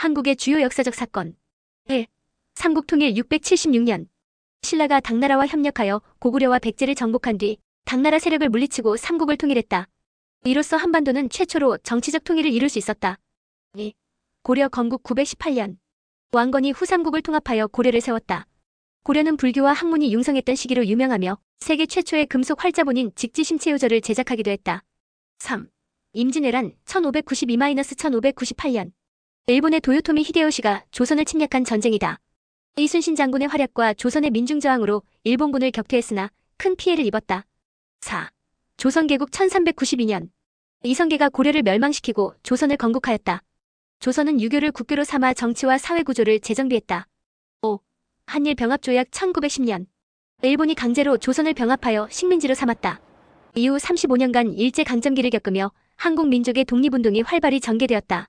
한국의 주요 역사적 사건 1. 삼국통일 676년 신라가 당나라와 협력하여 고구려와 백제를 정복한 뒤 당나라 세력을 물리치고 삼국을 통일했다. 이로써 한반도는 최초로 정치적 통일을 이룰 수 있었다. 2. 고려 건국 918년 왕건이 후삼국을 통합하여 고려를 세웠다. 고려는 불교와 학문이 융성했던 시기로 유명하며 세계 최초의 금속 활자본인 직지심체유절을 제작하기도 했다. 3. 임진왜란 1592-1598년 일본의 도요토미 히데요시가 조선을 침략한 전쟁이다. 이순신 장군의 활약과 조선의 민중저항으로 일본군을 격퇴했으나 큰 피해를 입었다. 4. 조선 개국 1392년 이성계가 고려를 멸망시키고 조선을 건국하였다. 조선은 유교를 국교로 삼아 정치와 사회 구조를 재정비했다. 5. 한일 병합조약 1910년 일본이 강제로 조선을 병합하여 식민지로 삼았다. 이후 35년간 일제 강점기를 겪으며 한국 민족의 독립운동이 활발히 전개되었다.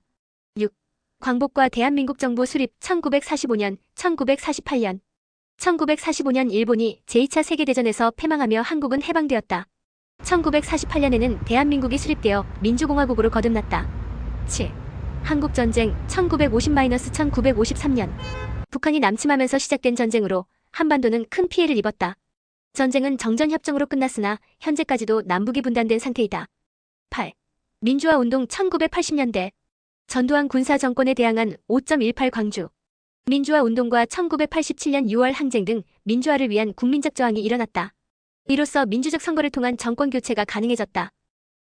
6. 광복과 대한민국 정부 수립 1945년, 1948년 1945년 일본이 제2차 세계대전에서 패망하며 한국은 해방되었다. 1948년에는 대한민국이 수립되어 민주공화국으로 거듭났다. 7. 한국전쟁 1950-1953년 북한이 남침하면서 시작된 전쟁으로 한반도는 큰 피해를 입었다. 전쟁은 정전협정으로 끝났으나 현재까지도 남북이 분단된 상태이다. 8. 민주화 운동 1980년대 전두환 군사 정권에 대항한 5.18 광주 민주화 운동과 1987년 6월 항쟁 등 민주화를 위한 국민적 저항이 일어났다. 이로써 민주적 선거를 통한 정권 교체가 가능해졌다.